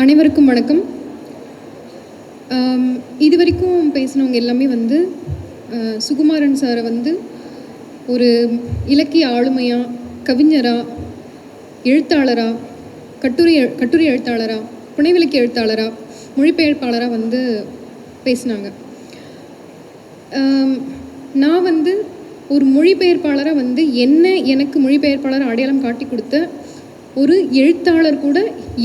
அனைவருக்கும் வணக்கம். இது வரைக்கும் பேசினவங்க எல்லாமே வந்து சுகுமாரன் சாரை வந்து ஒரு இலக்கிய ஆளுமையாக கவிஞராக எழுத்தாளராக கட்டுரை கட்டுரை எழுத்தாளராக புனைவிலக்கிய எழுத்தாளராக மொழிபெயர்ப்பாளராக வந்து பேசினாங்க. நான் வந்து ஒரு மொழிபெயர்ப்பாளராக வந்து என்ன எனக்கு மொழிபெயர்ப்பாளர் அடையாளம் காட்டி கொடுத்த ஒரு எழுத்தாளர் கூட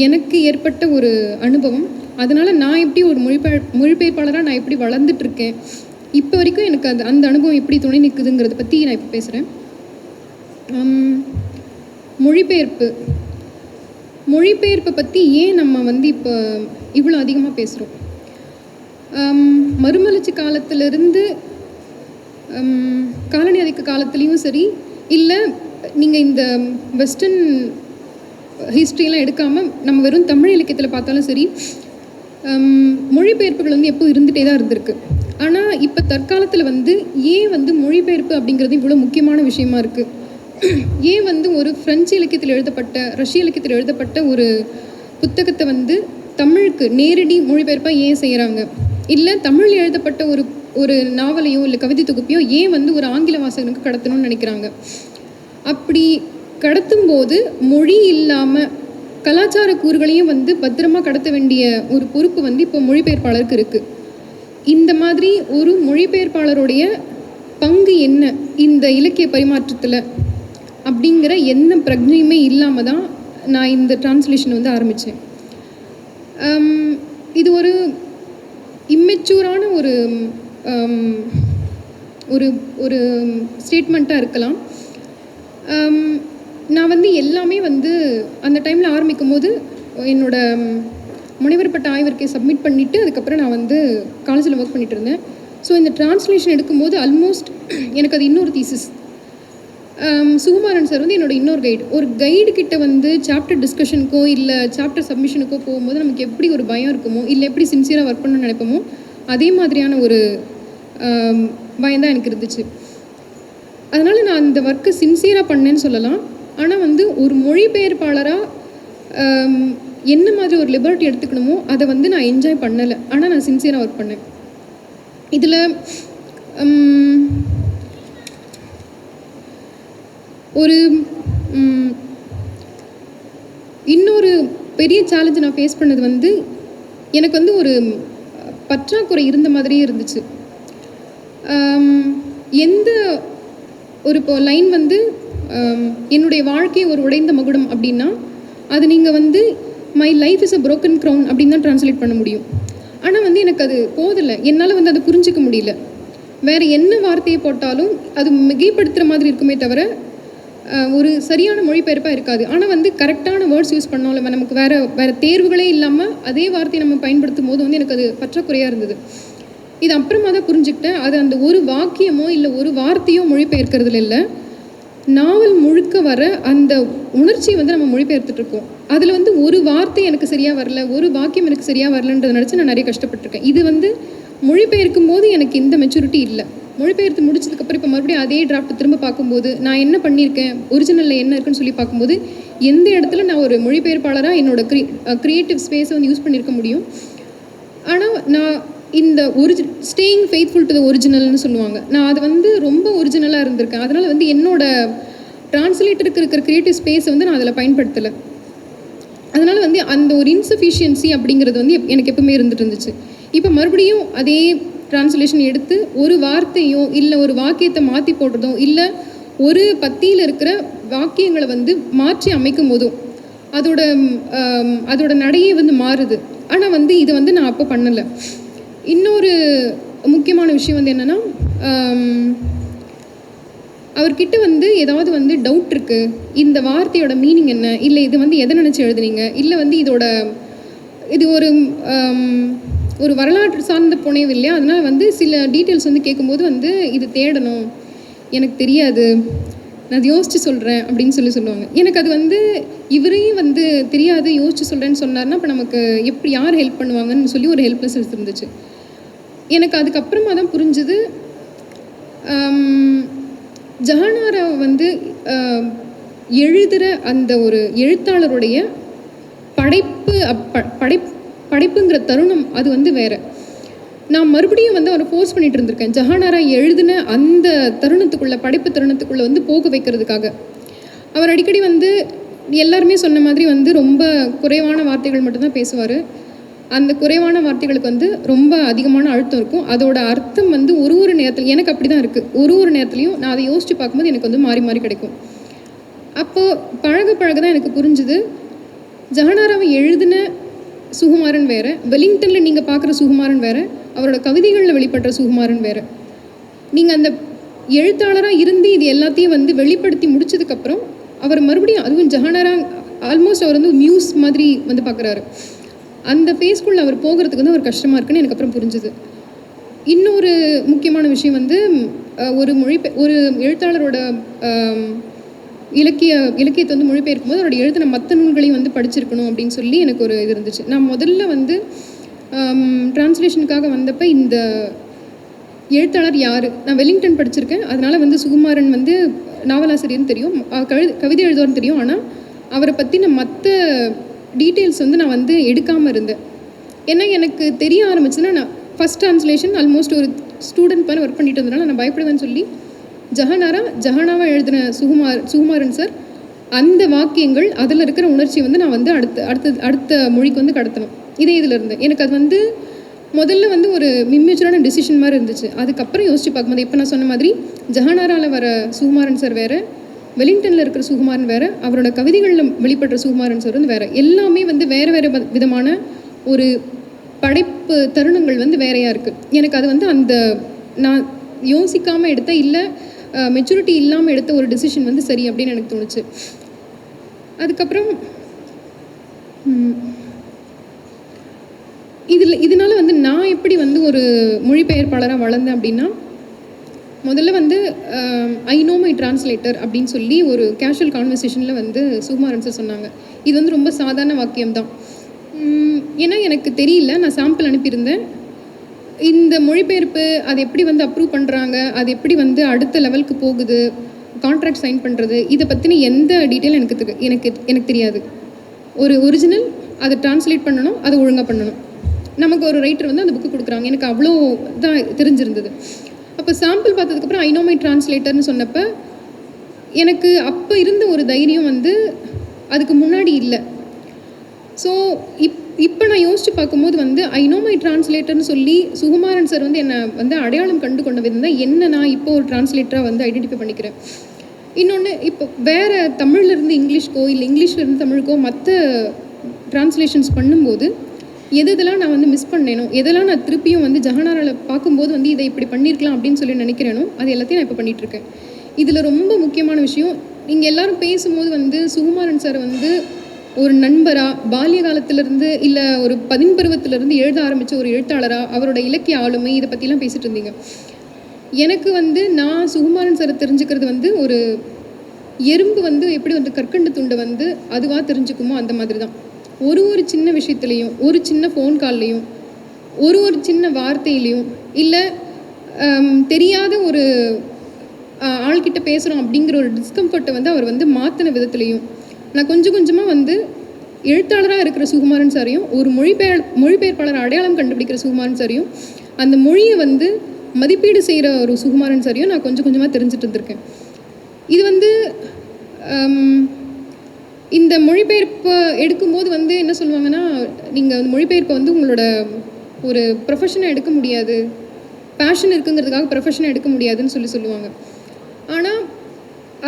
எனக்கு ஏற்பட்ட ஒரு அனுபவம். அதனால் நான் எப்படி ஒரு மொழிபெயர் மொழிபெயர்ப்பாளராக நான் எப்படி வளர்ந்துட்டுருக்கேன். இப்போ வரைக்கும் எனக்கு அந்த அந்த அனுபவம் எப்படி துணை நிற்குதுங்கிறத பற்றி நான் இப்போ பேசுகிறேன் மொழிபெயர்ப்பு. மொழிபெயர்ப்பை பற்றி ஏன் நம்ம வந்து இப்போ இவ்வளோ அதிகமாக பேசுகிறோம் மறுமலர்ச்சி காலத்திலிருந்து காலனி அதிக்க காலத்துலேயும் சரி இல்லை நீங்கள் இந்த வெஸ்டர்ன் ஹிஸ்ட்ரியெலாம் எடுக்காமல் நம்ம வெறும் தமிழ் இலக்கியத்தில் பார்த்தாலும் சரி மொழிபெயர்ப்புகள் வந்து எப்போ இருந்துகிட்டே தான் இருந்திருக்கு. ஆனால் இப்போ தற்காலத்தில் வந்து ஏன் வந்து மொழிபெயர்ப்பு அப்படிங்கிறது இவ்வளோ முக்கியமான விஷயமா இருக்குது ஏன் வந்து ஒரு பிரெஞ்சு இலக்கியத்தில் எழுதப்பட்ட ரஷ்ய இலக்கியத்தில் எழுதப்பட்ட ஒரு புத்தகத்தை வந்து தமிழுக்கு நேரடி மொழிபெயர்ப்பாக ஏன் செய்கிறாங்க இல்லை தமிழ் எழுதப்பட்ட ஒரு ஒரு நாவலையோ இல்லை கவிதை தொகுப்பையோ ஏன் வந்து ஒரு ஆங்கில வாசகனுக்கு கடத்தணும்னு நினைக்கிறாங்க? அப்படி கடத்தும் போது மொழி இல்லாமல் கலாச்சார கூறுகளையும் வந்து பத்திரமா கடத்த வேண்டிய ஒரு பொறுப்பு வந்து இப்போ மொழிபெயர்ப்பாளருக்கு இருக்குது இந்த மாதிரி ஒரு மொழிபெயர்ப்பாளருடைய பங்கு என்ன? இந்த இலக்கிய பரிமாற்றத்தில் அப்படிங்கிற எந்த பிரஜையுமே இல்லாமல் தான் நான் இந்த டிரான்ஸ்லேஷன் வந்து ஆரம்பித்தேன் இது ஒரு இம்மெச்சூரான ஒரு ஒரு ஒரு ஸ்டேட்மெண்ட்டாக இருக்கலாம். நான் வந்து எல்லாமே வந்து அந்த டைமில் ஆரம்பிக்கும் போது என்னோட முனைவர் பட்ட ஆய்வறிக்கை சப்மிட் பண்ணிவிட்டு அதுக்கப்புறம் நான் வந்து காலேஜில் ஒர்க் பண்ணிட்டு இருந்தேன். ஸோ இந்த டிரான்ஸ்லேஷன் எடுக்கும்போது ஆல்மோஸ்ட் எனக்கு அது இன்னொரு தீசஸ் சுகுமாரன் சார் வந்து என்னோட இன்னொரு கைடு ஒரு கைடு கிட்ட வந்து சாப்டர் டிஸ்கஷனுக்கோ இல்லை சாப்டர் சப்மிஷனுக்கோ போகும்போது நமக்கு எப்படி ஒரு பயம் இருக்குமோ இல்லை எப்படி சின்சியராக ஒர்க் பண்ணணும்னு நினைப்போமோ அதே மாதிரியான ஒரு பயம் தான் எனக்கு இருந்துச்சு. அதனால் நான் அந்த ஒர்க்கை சின்சியராக பண்ணேன்னு சொல்லலாம். ஆனால் வந்து ஒரு மொழிபெயர்ப்பாளராக என்ன மாதிரி ஒரு லிபர்ட்டி எடுத்துக்கணுமோ அதை வந்து நான் என்ஜாய் பண்ணலை. ஆனால் நான் சின்சியராக ஒர்க் பண்ணேன். இதில் ஒரு இன்னொரு பெரிய சேலஞ்சு நான் ஃபேஸ் பண்ணது வந்து எனக்கு வந்து ஒரு பற்றாக்குறை இருந்த மாதிரியே இருந்துச்சு. எந்த ஒரு இப்போ லைன் வந்து என்னுடைய வாழ்க்கை ஒரு உடைந்த மகுடம் அப்படின்னா அது நீங்கள் வந்து my life is a broken crown அப்படின்னு தான் ட்ரான்ஸ்லேட் பண்ண முடியும். ஆனால் வந்து எனக்கு அது போதில்லை என்னால் வந்து அதை புரிஞ்சிக்க முடியல. வேறு என்ன வார்த்தையை போட்டாலும் அது மிகைப்படுத்துகிற மாதிரி இருக்குமே தவிர ஒரு சரியான மொழிபெயர்ப்பாக இருக்காது. ஆனால் வந்து கரெக்டான வேர்ட்ஸ் யூஸ் பண்ணாலும் நமக்கு வேறு வேறு தேர்வுகளே இல்லாமல் அதே வார்த்தையை நம்ம பயன்படுத்தும் போது வந்து எனக்கு அது பற்றாக்குறையாக இருந்தது. இது அப்புறமா தான் புரிஞ்சுக்கிட்டேன். அது அந்த ஒரு வாக்கியமோ இல்லை ஒரு வார்த்தையோ மொழிபெயர்க்கிறதுல இல்லை. நாவல் முழுக்க வர அந்த உணர்ச்சியை வந்து நம்ம மொழிபெயர்த்துட்ருக்கோம் அதில் வந்து ஒரு வார்த்தை எனக்கு சரியாக வரல ஒரு வாக்கியம் எனக்கு சரியாக வரலன்றதை நினச்சி நான் நிறைய கஷ்டப்பட்டிருக்கேன். இது வந்து மொழிபெயர்க்கும் போது எனக்கு இந்த மெச்சூரிட்டி இல்லை. மொழிபெயர்த்து முடிச்சதுக்கப்புறம் இப்போ மறுபடியும் அதே டிராஃப்ட் திரும்ப பார்க்கும்போது நான் என்ன பண்ணியிருக்கேன் ஒரிஜினலில் என்ன இருக்குன்னு சொல்லி பார்க்கும்போது எந்த இடத்துல நான் ஒரு மொழிபெயர்ப்பாளராக என்னோடய க்ரி க்ரியேட்டிவ் ஸ்பேஸை வந்து யூஸ் பண்ணியிருக்க முடியும். ஆனால் நான் இந்த ஒரிஜி ஸ்டேயிங் ஃபெய்த்ஃபுல் டு த ஒரிஜினல்னு சொல்லுவாங்க. நான் அது வந்து ரொம்ப ஒரிஜினலாக இருந்திருக்கேன். அதனால் வந்து என்னோட டிரான்ஸ்லேட்டருக்கு இருக்கிற க்ரியேட்டிவ் ஸ்பேஸை வந்து நான் அதில் பயன்படுத்தலை. அதனால் வந்து அந்த ஒரு இன்சஃபிஷியன்சி அப்படிங்கிறது வந்து எனக்கு எப்பவுமே இருந்துட்டு இருந்துச்சு. இப்போ மறுபடியும் அதே டிரான்ஸ்லேஷன் எடுத்து ஒரு வார்த்தையோ இல்லை ஒரு வாக்கியத்தை மாற்றி போடுறதோ இல்லை ஒரு பத்தியில் இருக்கிற வாக்கியங்களை வந்து மாற்றி அமைக்கும் போதும் அதோட அதோட நடையே வந்து மாறுது. ஆனால் வந்து இதை வந்து நான் அப்போ பண்ணலை. இன்னொரு முக்கியமான விஷயம் வந்து என்னென்னா அவர்கிட்ட வந்து ஏதாவது வந்து டவுட் இருக்குது இந்த வார்த்தையோட மீனிங் என்ன? இல்லை இது வந்து எதை நினச்சி எழுதுனீங்க? இல்லை வந்து இதோட இது ஒரு ஒரு வரலாற்று சார்ந்த புனைவு இல்லையா? அதனால் வந்து சில டீட்டெயில்ஸ் வந்து கேட்கும்போது வந்து இது தேடணும். எனக்கு தெரியாது. நான் அது யோசித்து சொல்கிறேன் அப்படின்னு சொல்லி சொல்லுவாங்க. எனக்கு அது வந்து இவரையும் வந்து தெரியாது யோசித்து சொல்கிறேன்னு சொன்னார்னா இப்போ நமக்கு எப்படி யார் ஹெல்ப் பண்ணுவாங்கன்னு சொல்லி ஒரு ஹெல்ப்லெஸ் இருந்துச்சு. எனக்கு அதுக்கப்புறமா தான் புரிஞ்சுது. ஜஹானாரா வந்து எழுதுகிற அந்த ஒரு எழுத்தாளருடைய படைப்பு அப்- ப- படை படைப்புங்கிற தருணம் அது வந்து வேறு. நான் மறுபடியும் வந்து அவரை ஃபோர்ஸ் பண்ணிட்டு இருந்திருக்கேன். ஜஹானாரா எழுதின அந்த தருணத்துக்குள்ளே படைப்பு தருணத்துக்குள்ளே வந்து போக வைக்கிறதுக்காக. அவர் அடிக்கடி வந்து எல்லாருமே சொன்ன மாதிரி வந்து ரொம்ப குறைவான வார்த்தைகள் மட்டும்தான் பேசுவார். அந்த குறைவான வார்த்தைகளுக்கு வந்து ரொம்ப அதிகமான அழுத்தம் இருக்கும். அதோட அர்த்தம் வந்து ஒரு ஒரு நேரத்தில் எனக்கு அப்படி தான் இருக்குது ஒரு ஒரு நேரத்துலையும் நான் அதை யோசித்து பார்க்கும்போது எனக்கு வந்து மாறி மாறி கிடைக்கும். அப்போது பழக பழக தான் எனக்கு புரிஞ்சுது. ஜஹனாராவை எழுதின சுகுமாரன் வேறு வெலிங்டனில் நீங்கள் பார்க்குற சுகுமாரன் வேறு அவரோட கவிதைகளில் வெளிப்படுற சுகுமாரன் வேறு. நீங்கள் அந்த எழுத்தாளராக இருந்து இது எல்லாத்தையும் வந்து வெளிப்படுத்தி முடிச்சதுக்கப்புறம் அவர் மறுபடியும் அதுவும் ஜஹானாரா ஆல்மோஸ்ட் அவர் வந்து மியூஸ் மாதிரி வந்து பார்க்குறாரு. அந்த ஃபேஸ்க்குள்ளே அவர் போகிறதுக்கு வந்து அவர் கஷ்டமாக இருக்குன்னு எனக்கு அப்புறம் புரிஞ்சுது. இன்னொரு முக்கியமான விஷயம் வந்து ஒரு மொழி ஒரு எழுத்தாளரோட இலக்கிய இலக்கியத்தை வந்து மொழிபெயர்க்கும் போது அவரோட எழுதின மற்ற நூல்களையும் வந்து படிச்சிருக்கணும் அப்படின்னு சொல்லி எனக்கு ஒரு இது இருந்துச்சு. நான் முதல்ல வந்து டிரான்ஸ்லேஷனுக்காக வந்தப்போ இந்த எழுத்தாளர் யார்? நான் வெலிங்டன் படிச்சிருக்கேன். அதனால் வந்து சுகுமாரன் வந்து நாவலாசிரியர்னு தெரியும். கவிதை எழுதுவார்னு தெரியும். ஆனால் அவரை பற்றின மற்ற டீட்டெயில்ஸ் வந்து நான் வந்து எடுக்காமல் இருந்தேன். ஏன்னா எனக்கு தெரிய ஆரம்பிச்சுன்னா நான் ஃபஸ்ட் ட்ரான்ஸ்லேஷன் ஆல்மோஸ்ட் ஒரு ஸ்டூடெண்ட் மாதிரி ஒர்க் பண்ணிட்டு இருந்தனால நான் பயப்படுவேன்னு சொல்லி ஜஹனாரா ஜஹனாவாக எழுதின சுகுமார் சுகுமாரன் சார் அந்த வாக்கியங்கள் அதில் இருக்கிற உணர்ச்சியை வந்து நான் வந்து அடுத்த அடுத்த அடுத்த மொழிக்கு வந்து கடத்தணும். இதே இதில் இருந்து. எனக்கு அது வந்து முதல்ல வந்து ஒரு மிம்யூச்சுவலான டிசிஷன் மாதிரி இருந்துச்சு. அதுக்கப்புறம் யோசிச்சு பார்க்கும்போது இப்போ நான் சொன்ன மாதிரி ஜஹனாராவில் வர சுகுமாரன் சார் வேறு வெலிங்டனில் இருக்கிற சுகுமாரன் வேறு அவரோட கவிதைகளில் வெளிப்படுற சுகுமாரன் சார் வந்து வேற. எல்லாமே வந்து வேறு வேறு விதமான ஒரு படைப்பு தருணங்கள் வந்து வேறையாக இருக்குது எனக்கு அது வந்து அந்த நான் யோசிக்காமல் எடுத்த இல்லை மெச்சூரிட்டி இல்லாமல் எடுத்த ஒரு டிசிஷன் வந்து சரி அப்படின்னு எனக்கு தோணுச்சு. அதுக்கப்புறம் இதில் இதனால் வந்து நான் எப்படி வந்து ஒரு மொழிபெயர்ப்பாளராக வளர்ந்தேன் அப்படின்னா முதல்ல வந்து ஐ நோ மை டிரான்ஸ்லேட்டர் அப்படின்னு சொல்லி ஒரு கேஷுவல் கான்வர்சேஷனில் வந்து சுகுமாரன் சார் சொன்னாங்க. இது வந்து ரொம்ப சாதாரண வாக்கியம் தான் ஏன்னா எனக்கு தெரியல நான் சாம்பிள் அனுப்பியிருந்தேன். இந்த மொழிபெயர்ப்பு அது எப்படி வந்து அப்ரூவ் பண்ணுறாங்க அது எப்படி வந்து அடுத்த லெவலுக்கு போகுது கான்ட்ராக்ட் சைன் பண்ணுறது இதை பற்றின எந்த டீட்டெயில் எனக்கு எனக்கு எனக்கு தெரியாது. ஒரு ஒரிஜினல் அதை டிரான்ஸ்லேட் பண்ணணும் அதை ஒழுங்காக பண்ணணும். நமக்கு ஒரு ரைட்டர் வந்து அந்த புக்கு கொடுக்குறாங்க. எனக்கு அவ்வளோ தான் தெரிஞ்சிருந்தது. அப்போ சாம்பிள் பார்த்ததுக்கப்புறம் ஐ டிரான்ஸ்லேட்டர்னு சொன்னப்போ எனக்கு அப்போ இருந்த ஒரு தைரியம் வந்து அதுக்கு முன்னாடி இல்லை. ஸோ இப் இப்போ நான் யோசித்து பார்க்கும்போது வந்து ஐ டிரான்ஸ்லேட்டர்னு சொல்லி சுகுமாரன் சார் வந்து என்னை வந்து அடையாளம் கண்டு கொண்ட விதம் தான் என்ன நான் இப்போ ஒரு டிரான்ஸ்லேட்டராக வந்து ஐடென்டிஃபை பண்ணிக்கிறேன். இன்னொன்று இப்போ வேறு தமிழ்லேருந்து இங்கிலீஷ்க்கோ இல்லை இங்கிலீஷ்லேருந்து தமிழுக்கோ மற்ற டிரான்ஸ்லேஷன்ஸ் பண்ணும்போது எது இதெல்லாம் நான் வந்து மிஸ் பண்ணேனோ எதெல்லாம் நான் திருப்பியும் வந்து ஜஹனாரால் பார்க்கும்போது வந்து இதை இப்படி பண்ணியிருக்கலாம் அப்படின்னு சொல்லி நினைக்கிறேனோ அது எல்லாத்தையும் நான் இப்போ பண்ணிகிட்ருக்கேன் இதில் ரொம்ப முக்கியமான விஷயம் நீங்கள் எல்லாரும் பேசும்போது வந்து சுகுமாரன் சார் வந்து ஒரு நண்பராக பால்ய காலத்திலேருந்து இல்லை ஒரு பதின்பருவத்திலேருந்து எழுத ஆரம்பித்த ஒரு எழுத்தாளராக அவரோட இலக்கிய ஆளுமை இதை பற்றிலாம் பேசிட்டு இருந்தீங்க. எனக்கு வந்து நான் சுகுமாரன் சாரை தெரிஞ்சுக்கிறது வந்து ஒரு எறும்பு வந்து எப்படி வந்து கற்கண்டு துண்டை வந்து அதுவாக தெரிஞ்சுக்குமோ அந்த மாதிரி தான் ஒரு ஒரு சின்ன விஷயத்துலையும் ஒரு சின்ன ஃபோன் கால்லையும் ஒரு ஒரு சின்ன வார்த்தையிலையும் இல்லை தெரியாத ஒரு ஆள்கிட்ட பேசுகிறோம் அப்படிங்கிற ஒரு டிஸ்கம்ஃபர்ட்டை வந்து அவர் வந்து மாற்றின விதத்துலையும் நான் கொஞ்சம் கொஞ்சமாக வந்து எழுத்தாளராக இருக்கிற சுகுமாரன் சாரையும் ஒரு மொழிபெயர் மொழிபெயர்ப்பாளர் அடையாளம் கண்டுபிடிக்கிற சுகுமாரன் சாரையும் அந்த மொழியை வந்து மதிப்பீடு செய்கிற ஒரு சுகுமாரன் சாரையும் நான் கொஞ்சம் கொஞ்சமாக தெரிஞ்சுட்டு இருந்திருக்கேன். இது வந்து இந்த மொழிபெயர்ப்பு எடுக்கும்போது வந்து என்ன சொல்லுவாங்கன்னா நீங்கள் அந்த மொழிபெயர்ப்பை வந்து உங்களோட ஒரு ப்ரொஃபஷனை எடுக்க முடியாது. பேஷன் இருக்குங்கிறதுக்காக ப்ரொஃபஷனை எடுக்க முடியாதுன்னு சொல்லி சொல்லுவாங்க. ஆனால்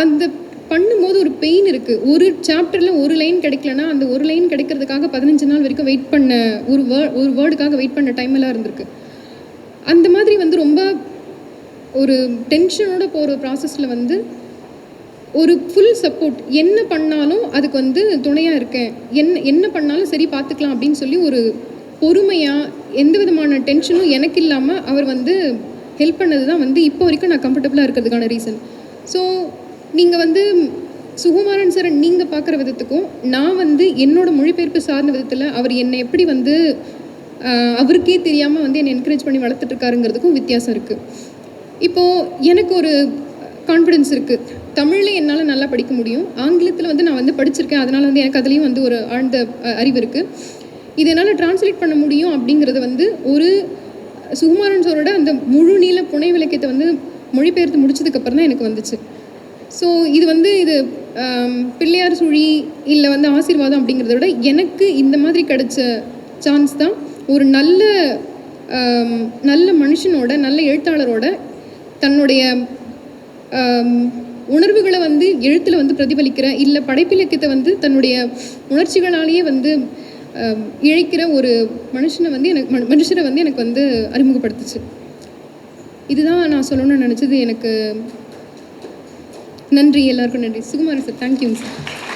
அந்த பண்ணும்போது ஒரு பெயின் இருக்குது ஒரு சாப்டரில் ஒரு லைன் கிடைக்கலனா அந்த ஒரு லைன் கிடைக்கிறதுக்காக பதினஞ்சு நாள் வரைக்கும் வெயிட் பண்ண ஒரு வேர்ட் ஒரு வேர்டுக்காக வெயிட் பண்ண டைம் எல்லாம் இருந்திருக்கு. அந்த மாதிரி வந்து ரொம்ப ஒரு டென்ஷனோட போகிற ப்ராசஸில் வந்து ஒரு ஃபுல் சப்போர்ட் என்ன பண்ணாலும் அதுக்கு வந்து துணையாக இருக்கேன். என்ன என்ன பண்ணாலும் சரி பார்த்துக்கலாம் அப்படின்னு சொல்லி ஒரு பொறுமையாக எந்த விதமான டென்ஷனும் எனக்கு இல்லாமல் அவர் வந்து ஹெல்ப் பண்ணது தான் வந்து இப்போ வரைக்கும் நான் கம்ஃபர்டபுளாக இருக்கிறதுக்கான ரீசன் ஸோ நீங்கள் வந்து சுகுமாரன் சார் நீங்கள் பார்க்குற விதத்துக்கும் நான் வந்து என்னோட மொழிபெயர்ப்பு சார்ந்த விதத்தில் அவர் என்னை எப்படி வந்து அவருக்கே தெரியாமல் வந்து என்னை என்கரேஜ் பண்ணி வளர்த்துட்ருக்காருங்கிறதுக்கும் வித்தியாசம் இருக்குது இப்போது எனக்கு ஒரு கான்ஃபிடென்ஸ் இருக்குது தமிழில் என்னால் நல்லா படிக்க முடியும். ஆங்கிலத்தில் வந்து நான் வந்து படிச்சிருக்கேன். அதனால் வந்து எனக்கு அதுலேயும் வந்து ஒரு ஆழ்ந்த அறிவு இருக்குது இது என்னால் டிரான்ஸ்லேட் பண்ண முடியும் அப்படிங்கிறது வந்து ஒரு சுகுமாரன் சோரோட அந்த முழு நீள புனை விளக்கியத்தை வந்து மொழிபெயர்த்து முடிச்சதுக்கப்புறம் தான் எனக்கு வந்துச்சு. ஸோ இது வந்து இது பிள்ளையார் சுழி இல்லை வந்து ஆசீர்வாதம் அப்படிங்கிறத விட எனக்கு இந்த மாதிரி கிடைச்ச சான்ஸ் தான் ஒரு நல்ல நல்ல மனுஷனோட நல்ல எழுத்தாளரோட தன்னுடைய உணர்வுகளை வந்து எழுத்தில் வந்து பிரதிபலிக்கிற இல்லை படைப்பிலக்கியத்தை வந்து தன்னுடைய உணர்ச்சிகளாலேயே வந்து இழைக்கிற ஒரு மனுஷனை வந்து எனக்கு மனுஷரை வந்து எனக்கு வந்து அறிமுகப்படுத்துச்சு. இதுதான் நான் சொல்லணும்னு நினச்சது. எனக்கு நன்றி. எல்லாருக்கும் நன்றி. சுகுமாரன் சார் தேங்க்யூங்க சார்